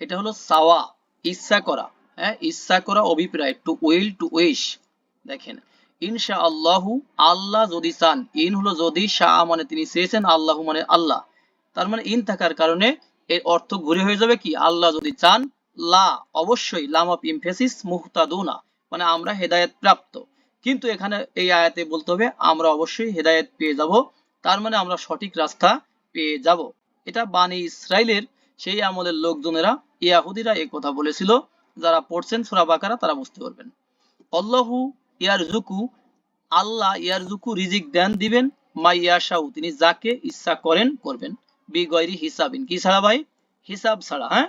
এটা হলো সাওয়া, ইচ্ছা করা হ্যাঁ ইচ্ছা করা অভিপ্রায় টু উইল টু উইশ দেখেন ইনশা আল্লাহ যদি চান, ইন হলো যদি শাহ মানে তিনি চেয়েছেন, আল্লাহু মানে আল্লাহ, তার মানে ইন থাকার কারণে এর অর্থ ঘুরে হয়ে যাবে কি, আল্লাহ যদি চান, লা, অবশ্যই, লাম অফ ইমফেসিস, মুহতাদুনা মানে আমরা হেদায়েত প্রাপ্ত, কিন্তু এখানে এই আয়াতে বলতে হবে, আমরা অবশ্যই হেদায়েত পেয়ে যাব, তার মানে আমরা সঠিক রাস্তা পেয়ে যাব এটা বানি ইসরায়েলের সেই আমলের লোকজনেরা, ইয়াহুদিরা এই কথা বলেছিল। যারা পড়ছেন সূরা বাকারা, তারা বুঝতে পারবেন। আল্লাহু ইয়ারজুকু আল্লাহ ইয়ারজুকু রিজিক দেন, দিবেন, মাই ইয়াশাউ, তিনি যাকে ইচ্ছা করেন, করবেন। বি গয়রি হিসাবিন, কি ছাড়া ভাই? হিসাব ছাড়া হ্যাঁ?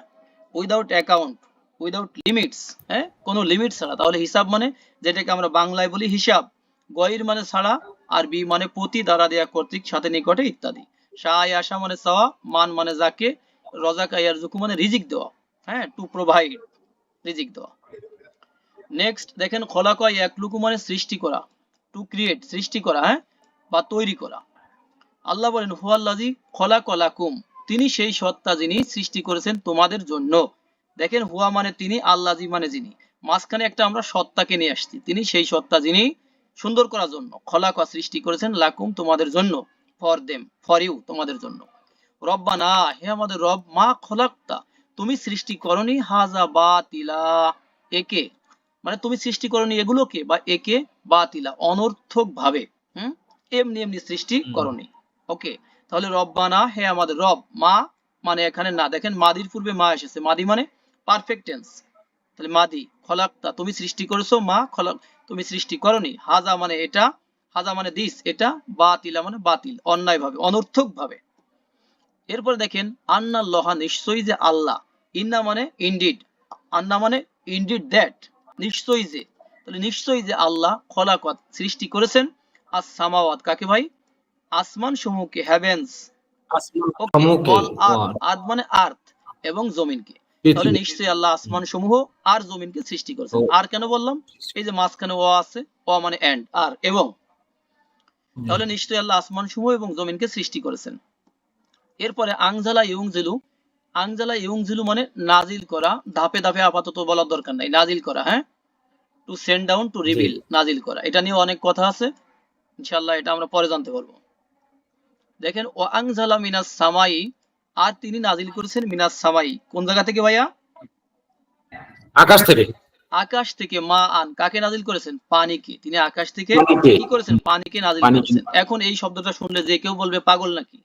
উইদাউট অ্যাকাউন্ট উইদাউট লিমিটস হ্যাঁ? কোনো লিমিট ছাড়া। তাহলে হিসাব মানে যেটাকে আমরা বাংলায় বলি হিসাব। গয়র মানে ছাড়া, আর বি মানে প্রতি দ্বারা দেয়া কর্তৃক, সাথে নিকটে ইত্যাদি। শাহ আশা মানে মান মানে যাকে, রজাক ইয়ারজুকু মানে রিজিক দেওয়া। হ্যাঁ টু প্রোভাইড রিজিক দেওয়া। নেক্সট দেখেন একলুকু মানে সৃষ্টি করা টু ক্রিয়েট সৃষ্টি করা হ্যাঁ বা তৈরি করা। আল্লাহ বলেন হুয়াল্লাজি তিনি সেই সত্তা যিনি সৃষ্টি করেছেন তোমাদের জন্য। দেখেন, হুয়া মানে তিনি আল্লাজি মানে যিনি। মাঝখানে একটা আমরা সত্তাকে নিয়ে আসছি, তিনি সেই সত্তা যিনি সুন্দর করার জন্য। খলাকা সৃষ্টি করেছেন লাকুম তোমাদের জন্য। ফর দেম ফর ইউ তোমাদের জন্য। রব্বা না হে আমাদের রব মা খলাক্তা তুমি সৃষ্টি করনি হাজা বাতিলা একে। মানে তুমি সৃষ্টি করনি এগুলোকে বা একে বাতিলা অনর্থক ভাবে হুম? এমনি এমনি সৃষ্টি করনি। ওকে? তাহলে রব্বানা হে আমাদের রব মা মানে এখানে না দেখেন মাদির পূর্বে মা এসেছে। মাদি মানে পারফেক্ট টেন্স তাহলে মাদি খলাক্তা তুমি সৃষ্টি করেছ মা খলাক তুমি সৃষ্টি করনি। হাজা মানে এটা হাজা মানে দিস এটা বাতিলা মানে বাতিল অন্যায় ভাবে অনর্থক ভাবে এরপর দেখেন আন্না লহা নিশ্চয়ই যে আল্লাহ ইন্না মানে ইনডিড আন্না মানে ইনডিড দ্যাট নিশ্চয়ই যে। তাহলে নিশ্চয়ই যে আল্লাহ খলাকত সৃষ্টি করেছেন আর সামাওয়াত কাকে ভাই? আসমান সমূহকে হ্যাভেন্স মানে আর্থ এবং জমিনকে। তাহলে নিশ্চয়ই আল্লাহ আসমান সমূহ আর জমিনকে সৃষ্টি করেছেন। আর কেন বললাম? এই যে মাঝখানে ও আছে ও মানে এন্ড আর এবং তাহলে নিশ্চয়ই আল্লাহ আসমান সমূহ এবং জমিনকে সৃষ্টি করেছেন। এরপরে আংজালা ইউংজিলু। আংজালা ইউংজিলু মানে নাজিল করা ধাপে ধাপে আপাতত বলার দরকার নাই নাজিল করা হ্যাঁ? To send down to reveal নাজিল করা। এটা নিয়ে অনেক কথা আছে। ইনশাআল্লাহ এটা আমরা পরে জানতে পারব। দেখেন ও আংজালা মিনাস সামাই আর তিনি নাজিল করেছেন মিনাস সামাই। কোন জায়গা থেকে ভাইয়া? আকাশ থেকে। আকাশ থেকে মা আন। কাকে নাজিল করেছেন? পানিকে। তিনি আকাশ থেকে কি করেছেন? পানিকে নাজিল করেছেন। এখন এই শব্দটা শুনলে যে কেউ বলবে পাগল নাকি?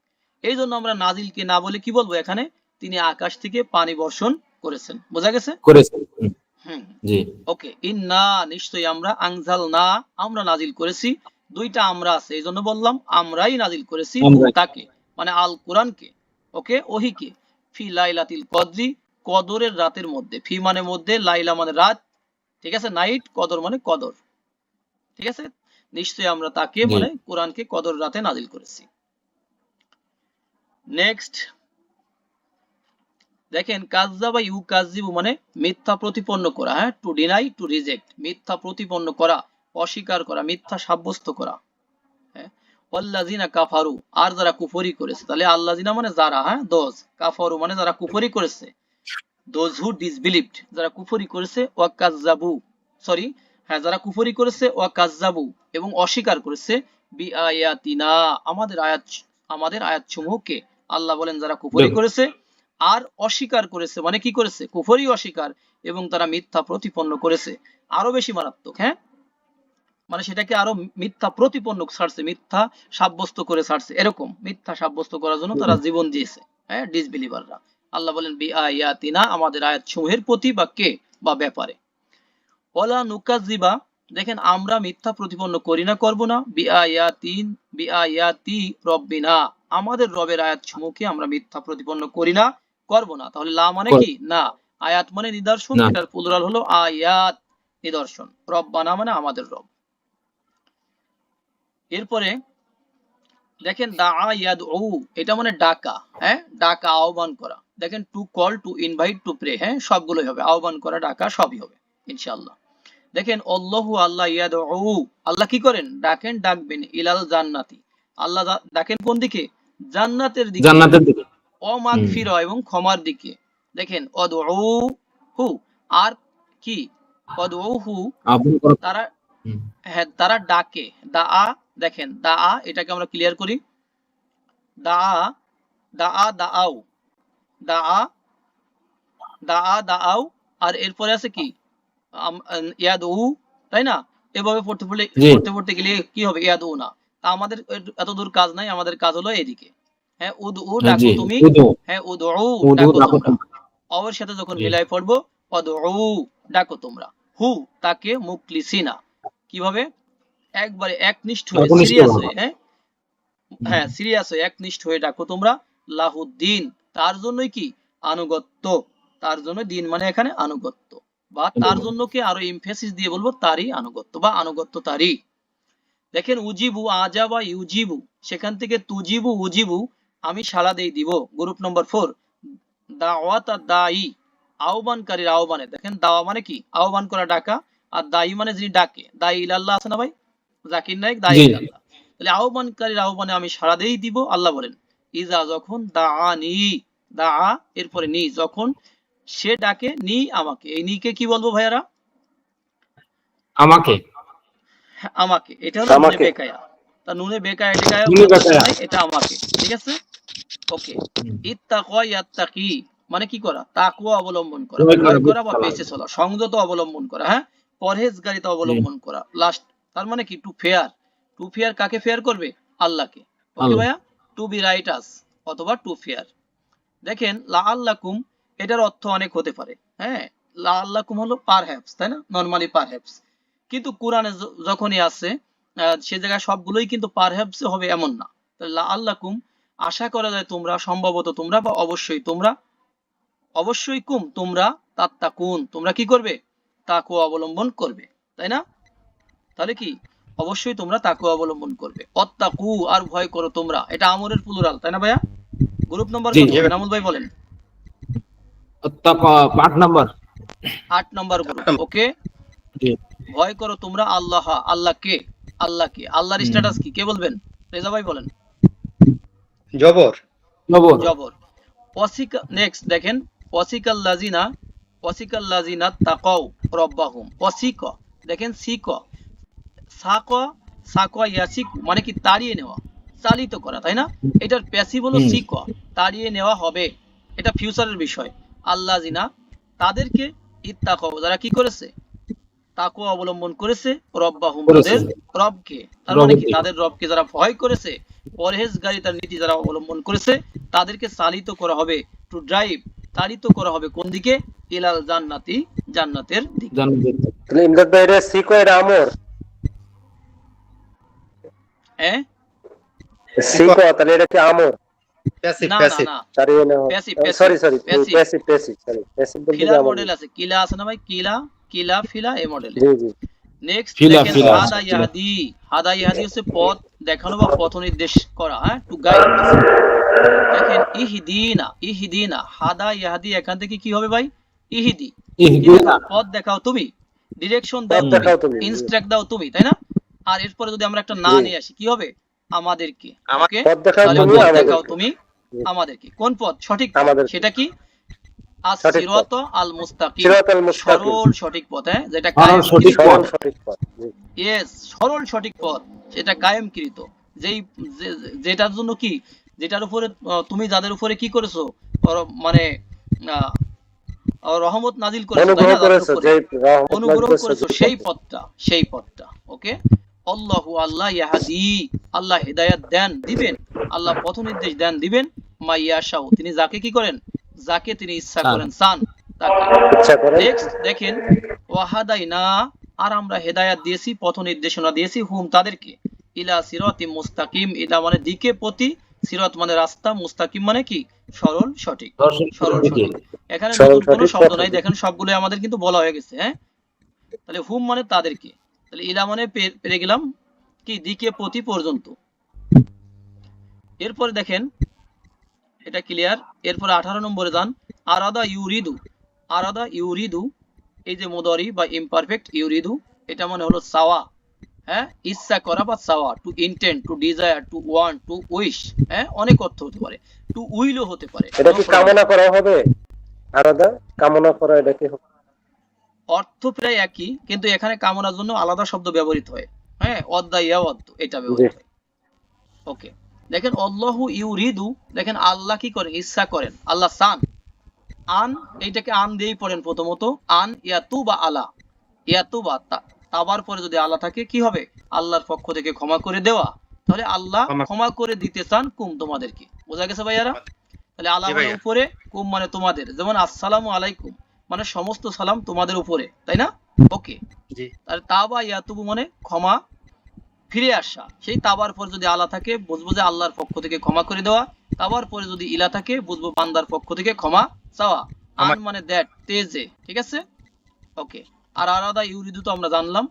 এই জন্য আমরা নাজিলকে না বলে কি বলব এখানে? তিনি আকাশ থেকে পানি বর্ষণ করেছেন। বোঝা গেছে? ওকে। ইন্না নিশ্চয়ই আমরা আংজাল না আমরা নাজিল করেছি। দুইটা আমরা আছে এই জন্য বললাম আমরাই নাজিল করেছি। তাকে মানে আল কোরআনকে। ওকে? ওহিকে। ফি লাইলাতিল কদরি কদরের রাতের মধ্যে। ফি মানে মধ্যে লাইলা মানে রাত ঠিক আছে? নাইট কদর মানে কদর। ঠিক আছে? নিশ্চয়ই আমরা তাকে মানে কোরআনকে কদর রাতে নাজিল করেছি। নেক্সট দেখেন কাজ্জাবা ইউ কাজিবু মানে মিথ্যা প্রতিপন্ন করা হ্যাঁ? টু ডিনাই টু রিজেক্ট মিথ্যা প্রতিপন্ন করা অস্বীকার করা মিথ্যা সাব্যস্ত করা হ্যাঁ? কাফারু আর যারা কুফরি করেছে তাহলে আল্লাযিনা মানে যারা হ্যাঁ? দোজ কাফারু মানে যারা কুফরি করেছে। দোজ হু ডিসবিলিভড যারা কুফরি করেছে ওয়া কাজ্জাবু সরি হ্যাঁ যারা কুফরি করেছে ওয়া কাজ্জাবু এবং অস্বীকার করেছে বি আয়াতিনা আমাদের আয়াত আমাদের আয়াত সমূহকে আল্লাহ বলেন যারা কুফরি করেছে আর অস্বীকার করেছে মানে কি করেছে? কুফরি অস্বীকার এবং তারা মিথ্যা প্রতিপন্ন করেছে। আরও বেশি মারাত্মক হ্যাঁ? মানে সেটাকে আরও মিথ্যা প্রতিপন্ন ছাড়ছে মিথ্যা সাব্যস্ত করে ছাড়ছে এরকম মিথ্যা সাব্যস্ত করার জন্য তারা জীবন দিয়েছে হ্যাঁ ডিসবিলিভাররা আল্লাহ বলেন বি আয়াতিনা আমাদের আয়াত সমূহের প্রতি বা কে বা ব্যাপারে। ওলা নুকাজিবা দেখেন আমরা মিথ্যা প্রতিপন্ন করি না করব না। বি আয়াতিন বি আয়াতি রব্বিনা আমাদের রবের আয়াত সমূহকে আমরা মিথ্যা প্রতিপন্ন করি না করব না। তাহলে লা মানে কি? না। আয়াত মানে নিদর্শন এটার প্লুরাল হলো আয়াত নিদর্শন। রব্বানা মানে আমাদের রব। এরপরে দেখেন দা ইয়াদ ও এটা মানে ডাকা হ্যাঁ? ডাকা আহ্বান করা। দেখেন to call to invite to pray হ্যাঁ সবগুলোই হবে। আহ্বান করা ডাকা সবই হবে ইনশাআল্লাহ। দেখেন অল্লাহু আল্লাহ ইয়াদ আল্লাহ কি করেন? ডাকেন ডাকবেন ইলাল জান্নাতি। আল্লাহ ডাকেন কোন দিকে? জান্নাতের দিকে। জান্নাতের দিকে। অমাগফির এবং ক্ষমার দিকে। দেখেন অদউ হু আর কি? অদউ হু তারা হ্যাঁ তারা ডাকে। দা আ দেখেন দা আ এটাকে আমরা ক্লিয়ার করি। দা আ দা আ দা আও দা আ দা আ দা আও আর এরপরে আছে কি? ইয়াদ উ তাই না? এভাবে পড়তে পড়লে। পড়তে পড়তে গেলে কি হবে? ইয়াদ উ না আমাদের এত দূর কাজ নাই আমাদের কাজ হলো এদিকে। হ্যাঁ উদ উ হ্যাঁ, ডাকো তুমি। হ্যাঁ উদ উ উদু ডাকো ডাকো তোমরা। তোমরা। সাথে যখন মিলাই পড়ব অদউ ডাকো তোমরা। হু তাকে মুকলিসিনা কীভাবে? একবারে একনিষ্ঠ হয়ে সিরিয়াস হয়ে হ্যাঁ হ্যাঁ? সিরিয়াস হয়ে একনিষ্ঠ হয়ে ডাকো তোমরা। লাহুদ্দিন। তার জন্যই কি আনুগত্য? তার জন্য দিন মানে এখানে আনুগত্য। বা তার জন্য কি আরও এমফেসিস দিয়ে বলব তারই আনুগত্য বা আনুগত্য তারই। দেখেন উজিবু আজা বা ইউজিবু সেখান থেকে তুজিবু উজিবু আমি সালা দেই দিব গ্রুপ নম্বর ফোর দাওয়াত আর দায়ী আহ্বানকারীর আহ্বানে। দেখেন দাওয়া মানে কি? আহ্বান করা ডাকা। আর দায়ী মানে যিনি ডাকে। দায়ী ইলাল্লাহ আছে না ভাই? জাকির নায়ক? দায়ী। ইলাল্লাহ। তাহলে আহ্বানকারীর আহ্বানে আমি সাড়া দেই দিব আল্লাহ বলেন। ইজা যখন দাআনি দাআ এরপরে নি যখন সে ডাকে নি আমাকে। এই নিকে কি বলব ভাইয়ারা? আমাকে। আমাকে। এটা হলো নুনে বেকায়া। তা নুনে বেকায়া টেকায়া নুনে বেকায়া। এটা আমাকে। ঠিক আছে? ওকে। ইত্তাকওয়া ইয়াত্তাকি। মানে কি করা? তাকওয়া অবলম্বন করা। ভয় করা, বা। বেঁচে চলা। সংযত অবলম্বন করা হ্যাঁ? পরহেজগারিতা অবলম্বন করা। লাস্ট তার মানে কি? টু ফেয়ার টু ফেয়ার কাকে ফেয়ার করবে? আল্লাহকে। ওকে ভাইয়া? টু বি রাইট আস অথবা টু ফেয়ার দেখেন লা আল্লাকুম এটার অর্থ অনেক হতে পারে। হ্যাঁ লা আল্লাকুম হলো পার হ্যাপস তাই না? নরমালি পার হ্যাপস কিন্তু কোরআনে যখনই আছে সে জায়গায় সবগুলোই কিন্তু পার হ্যাপস হবে এমন না। লা আল্লাকুম আশা করা যায় তোমরা, সম্ভবত তোমরা বা অবশ্যই তোমরা, অবশ্যই কুম, তোমরা তাত্তাকুন, তোমরা কি করবে? তাকু অবলম্বন করবে, তাই না? তাহলে কি? অবশ্যই তোমরা তাকু অবলম্বন করবে। অত্তাকু আর ভয় করো তোমরা। এটা আমরের প্লুরাল তাই না ভাইয়া? Group number. নামুল ভাই বলেন। আট নাম্বার আট নম্বর গ্রুপ ওকে ভয় করো তোমরা আল্লাহ আল্লাহকে আল্লাহকে আল্লাহর স্ট্যাটাস কি? কে বলবেন? রেজা ভাই বলেন। জবর। জবর। জবর। ওয়াসিকা নেক্সট দেখেন ওয়াসিকাল লাজিনা ওয়াসিকাল লাজিনা তাকাও রব্বাহুম। ওয়াসিক দেখেন সিক। সাক সাক ইয়াসিক মানে কি তাড়িয়ে নেওয়া চালিত করা তাই না? এটার প্যাসিভ হলো সিক তাড়িয়ে নেওয়া হবে। এটা ফিউচারের বিষয়। আল্লাহ জিনা তাদেরকে ইত্তাকাও যারা কি করেছে? তাকওয়া অবলম্বন করেছে রব্বাহুম তাদের রবকে। তার মানে কি? তাদের রবকে যারা ভয় করেছে পরহেজগারিতার নীতি যারা অবলম্বন করেছে তাদেরকে চালিত করা হবে টু ড্রাইভ চালিত করা হবে কোন দিকে? ইলাল জান্নাতি জান্নাতের দিকে। তাহলে ইমদাদ ভাই এটা সিকো আমর হ্যাঁ সিকো তাহলে এটা কি আমর প্যাসিভ না না প্যাসিভ না তাড়িয়ে নেওয়া Passive, passive, sorry sorry passive passive sorry passive বলতে ফিলা মডেল আছে কিলা আছে না ভাই? কিলা কিলা ফিলা এই মডেল জি জি। নেক্সট দেখেন হাদা ফিলা। হাদা ইয়াদি হচ্ছে পথ দেখানো বা পথ নির্দেশ করা হ্যাঁ? টু গাইড দেখেন ইহদিনা ইহদিনা। হাদা এখান থেকে কি হবে ভাই? ইহিদি। পথ দেখাও তুমি। ডিরেকশন দাও দেখাও তুমি। ইনস্ট্রাক্ট দাও তুমি তাই না? আর এরপরে যদি আমরা একটা না নিয়ে আসি কি হবে? আমাদেরকে। আমাকে। ওকে? দেখাও তাহলে তুমি দেখাও তুমি আমাদেরকে। কোন পথ? সঠিক সেটা কি? সঠিক পথ। আসিরাত আল মুস্তাকিম সরল সঠিক পথ হ্যাঁ? যেটা সঠিক পথ। সরল সঠিক পথ। জি। ইয়েস সরল সঠিক পথ। সেটা কায়েমকৃত। যেই যেটার জন্য কি? যেটার উপরে তুমি যাদের উপরে কি করেছ? মানে রহমত নাজিল করেছ অনুগ্রহ করেছ সেই পথটা সেই পথটা ওকে? আল্লাহু আল্লাহ ইয়াহাদি আল্লাহ হেদায়াত দেন দিবেন। আল্লাহ পথ নির্দেশ দেন দিবেন। মাইয়াশাও তিনি যাকে কি করেন? যাকে তিনি ইচ্ছা করেন চান। নেক্সট দেখেন ওয়াহাদাইনা আর আমরা হেদায়াত দিয়েছি পথ নির্দেশনা দিয়েছি হুম তাদেরকে। ইলা সিরাতি মুস্তাকিম ইলা মানে দিকে প্রতি সিরাত মানে রাস্তা মুস্তাকিম মানে কি? সরল সঠিক। সরল সঠিক। এখানে কোনো শব্দ নাই দেখেন সবগুলো আমাদের কিন্তু বলা হয়ে গেছে হ্যাঁ? তাহলে হুম মানে তাদেরকে। তাহলে ইলা মানে পেরে গেলাম কি দিকে প্রতি পর্যন্ত। এরপরে দেখেন এটা ক্লিয়ার এরপরে আঠারো নম্বরে যান আরাদা ইউরিদু আরাদা ইউরিদু এই যে মোদরি বা ইমপারফেক্ট ইউরিদু এটা মানে হলো সাওয়া হ্যাঁ? ইচ্ছা করা বা চাওয়া to intent to desire to want to wish হ্যাঁ? অনেক অর্থ হতে পারে। টু উইলও হতে পারে। এটা কি কামনা করা হবে? আলাদা কামনা করা এটা কি হবে? অর্থ প্রায় একই কিন্তু এখানে কামনার জন্য আলাদা শব্দ ব্যবহৃত হয়। হ্যাঁ অদ্দা ইয়া অদ্দ এটা ব্যবহৃত হয়। ওকে। দেখেন অল্লাহু ইউরিদু দেখেন আল্লাহ কি করেন? ইচ্ছা করেন। আল্লাহ চান। আন এইটাকে আন দিয়েই পড়েন প্রথমত। আন ইয়াতু বা আলা। ইয়াতু বা তাবার পরে যদি আল্লাহ থাকে কি হবে? আল্লাহর পক্ষ থেকে ক্ষমা করে দেওয়া। তাহলে আল্লাহ ক্ষমা- করে দিতে চান কুম তোমাদেরকে। বোঝা গেছে ভাইয়ারা? তাহলে আল্লাহ মানে। উপরে কুম মানে তোমাদের। যেমন আসসালামু আলাইকুম। মানে সমস্ত সালাম তোমাদের উপরে তাই না? ওকে জি। তাহলে তাবা ইয়াতুবু মানে ক্ষমা ফিরে আসা। সেই তাবার পর যদি আলা থাকে বুঝব যে আল্লাহর পক্ষ থেকে ক্ষমা করে দেওয়া। তাবার পরে যদি ইলা থাকে বুঝব বান্দার পক্ষ থেকে ক্ষমা চাওয়া। আন মানে দ্যাট তেজে ঠিক আছে? ওকে আর আলাদা ইউরিদু তো আমরা জানলাম।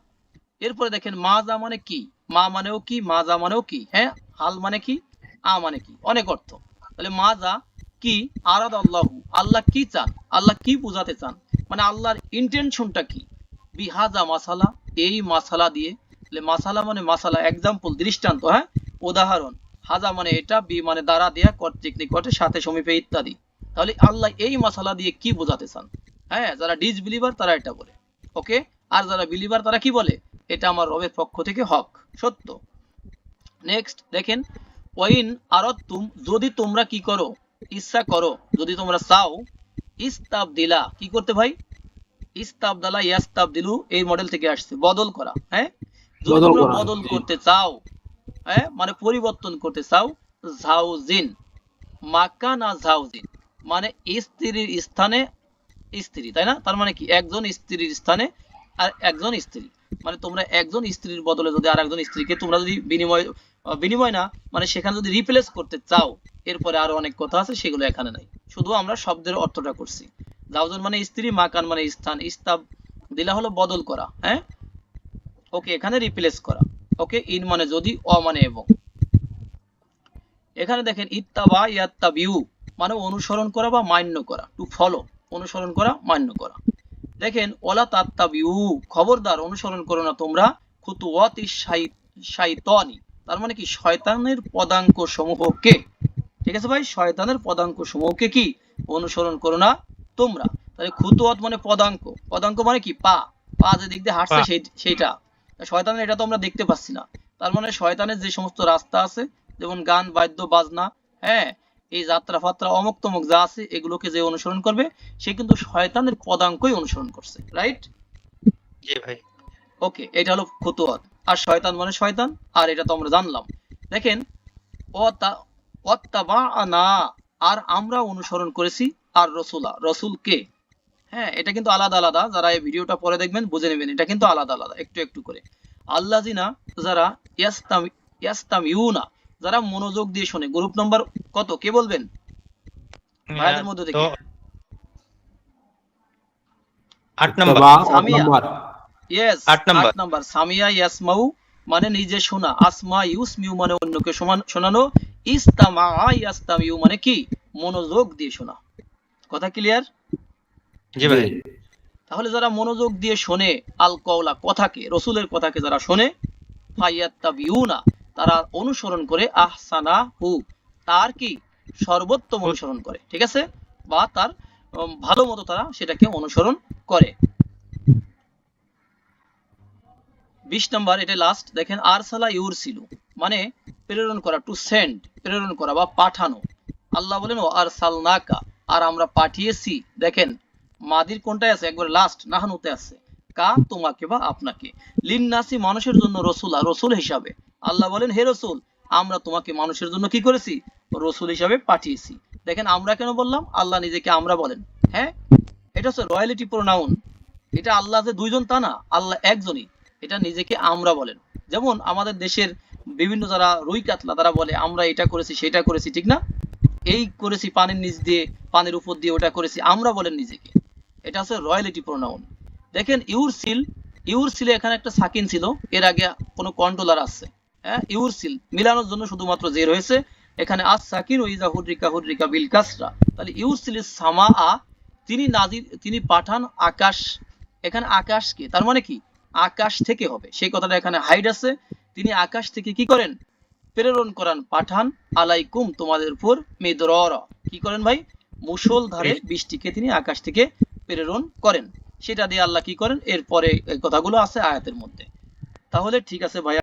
এরপরে দেখেন মাজা মানে কি? মা মানেও কি মা মাজা মানেও কি? হ্যাঁ হাল মানে কি আ মানে কি? অনেক অর্থ। তাহলে মাজা কি আরাদ আল্লাহ? আল্লাহ কি চান? আল্লাহ কি বোঝাতে চান? মানে আল্লাহর ইন্টেনশনটা কি? বিহাজা মাসালা, এই মাসালা দিয়ে। মাসালা মানে মাসালা এক্সাম্পল দৃষ্টান্ত হ্যাঁ? উদাহরণ, হাজা মানে এটা, বি মানে দ্বারা দেয়া কর্তৃক নিকটে সাথে সমীপে ইত্যাদি। তাহলে আল্লাহ এই মাসালা দিয়ে কি বোঝাতে চান? হ্যাঁ যারা ডিসবিলিভার তারা এটা বলে, ওকে? আর যারা বিলিভার তারা কি বলে? এটা আমার রবের পক্ষ থেকে হক, সত্য। নেক্সট দেখেন, ওয়াইন আরতুম যদি তোমরা কি করো ইচ্ছা করো যদি তোমরা চাও ইস্তাব দিলা কি করতে ভাই? ইস্তাবদালা ইয়াস্তাবদিলু এই মডেল থেকে আসছে বদল করা হ্যাঁ? যদি বদল তোমরা বদল করতে চাও হ্যাঁ? মানে পরিবর্তন করতে চাও ঝাউজিন মাকানা ঝাউজিন মানে স্ত্রীর স্থানে স্ত্রী তাই না? তার মানে কি? একজন স্ত্রীর স্থানে আর একজন স্ত্রী। মানে তোমরা একজন স্ত্রীর বদলে যদি আর একজন স্ত্রীকে তোমরা যদি বিনিময় বিনিময় না মানে সেখানে যদি রিপ্লেস করতে চাও এরপরে আরও অনেক কথা আছে, সেগুলো এখানে নাই। শুধু আমরা শব্দের অর্থটা করছি। জাউজন মানে স্ত্রী, মাকান মানে স্থান, ইস্তাব দিলা হলো বদল করা হ্যাঁ? ওকে, এখানে রিপ্লেস করা। ওকে, ইন মানে যদি, অ মানে এবং। এখানে দেখেন, ইত্তাবা ইয়াত্তাবিউ মানে অনুসরণ করা বা মান্য করা টু ফলো অনুসরণ করা, মান্য করা। দেখেন, ওলা তাত্তাবিউ, খবরদার, অনুসরণ করো না তোমরা, খুতুওয়াতি শাইতানি। তার মানে কি? শয়তানের পদাঙ্ক সমূহকে ঠিক আছে ভাই? শয়তানের পদাঙ্ক সমূহকে কি? অনুসরণ করো না তোমরা। তাহলে খুতুয়াত মানে পদাঙ্ক। পদাঙ্ক মানে কি? পা। পা যে দিক দিয়ে হাঁটছে সেই সেইটা। শয়তানের এটা তো আমরা দেখতে পাচ্ছি না। তার মানে শয়তানের যে সমস্ত রাস্তা আছে যেমন গান বাদ্য বাজনা হ্যাঁ? এই যাত্রা ফাত্রা অমুক তমুক যা আছে এগুলোকে যে অনুসরণ করবে সে কিন্তু শয়তানের পদাঙ্কই অনুসরণ করছে। রাইট জি ভাই। ওকে এটা হলো খুতুয়াত। আর শয়তান মানে শয়তান আর এটা তো আমরা জানলাম। দেখেন আর আমরা অনুসরণ করেছি আর রসুলা রসুল কে? হ্যাঁ এটা কিন্তু আলাদা আলাদা যারা এই ভিডিওটা পরে দেখবেন বুঝে নেবেন এটা কিন্তু আলাদা আলাদা একটু একটু করে। আল্লাহ জিনা যারা ইয়াস্তাম ইয়াস্তাম ইউনা যারা মনোযোগ দিয়ে শোনে গ্রুপ নম্বর কত? কে বলবেন? ভাইয়াদের মধ্যে থেকে। আট নাম্বার। সামিয়া। ইয়েস আট নাম্বার। সামিয়া ইয়াসমাউ মানে নিজে শোনা। আসমা ইউসমিউ মানে অন্যকে সমান শোনানো। ইস্তামা ইয়াস্তামিউ মানে কি? মনোযোগ দিয়ে শোনা। কথা ক্লিয়ার জি ভাই। তাহলে যারা মনোযোগ দিয়ে শোনে আল কওলা কথাকে রসুলের কথাকে যারা শোনে ফাইয়াত্তাবিউনা তারা অনুসরণ করে আহসানা হু তার কি? সর্বোত্তম অনুসরণ করে। ঠিক আছে? বা তার ভালো মতো তারা সেটাকে অনুসরণ করে। বিশ নম্বর এটা লাস্ট দেখেন আরসালা ইউরসিলু মানে প্রেরণ করা টু সেন্ড প্রেরণ করা বা পাঠানো। আল্লাহ বলেন ও আর সালনাকা আর আমরা পাঠিয়েছি। দেখেন, মাদির কোনটায় আছে? একবার লাস্ট নাহানুতে আছে। কা তোমাকে বা আপনাকে। লিন্নাসি মানুষের জন্য রসুলা রসুল হিসাবে। আল্লাহ বলেন, হে রসুল, আমরা তোমাকে মানুষের জন্য কি করেছি? রসুল হিসাবে পাঠিয়েছি। দেখেন, আমরা কেন বললাম? আল্লাহ নিজেকে আমরা বলেন। হ্যাঁ? এটা হচ্ছে রয়্যালিটি প্রোনাউন এটা আল্লাহ যে দুইজন তা না, আল্লাহ একজনই। এটা নিজেকে আমরা বলেন। যেমন আমাদের দেশের বিভিন্ন যারা রুই কাতলা তারা বলে, আমরা এটা করেছি, সেটা করেছি, ঠিক না? এই করেছি পানির নিচ দিয়ে, পানির উপর দিয়ে ওটা করেছি, আমরা বলেন নিজেকে। এটা হচ্ছে রয়্যালিটি প্রোনাউন দেখেন ইউরসিল ইউরসিলে এখানে একটা সাকিন ছিল, এর আগে কোনো কন্ট্রোলার আছে। হ্যাঁ ইউরসিল মিলানোর জন্য শুধুমাত্র যে রয়েছে, এখানে আস সাকিন ও ইজা হুডরিকা হুডরিকা বিল কাসরা। তাহলে ইউরসিলের সামা আ তিনি নাজির, তিনি পাঠান আকাশ। এখানে আকাশকে, তার মানে কি? আকাশ থেকে হবে। সেই কথাটা এখানে হাইড আছে। তিনি আকাশ থেকে কি করেন? প্রেরণ করান পাঠান আলাইকুম তোমাদের উপর মেদর কি করেন ভাই? মুষলধারে বৃষ্টিকে তিনি আকাশ থেকে প্রেরণ করেন। সেটা দিয়ে আল্লাহ কি করেন? এরপরে কথাগুলো আছে আয়াতের মধ্যে। তাহলে ঠিক আছে ভাই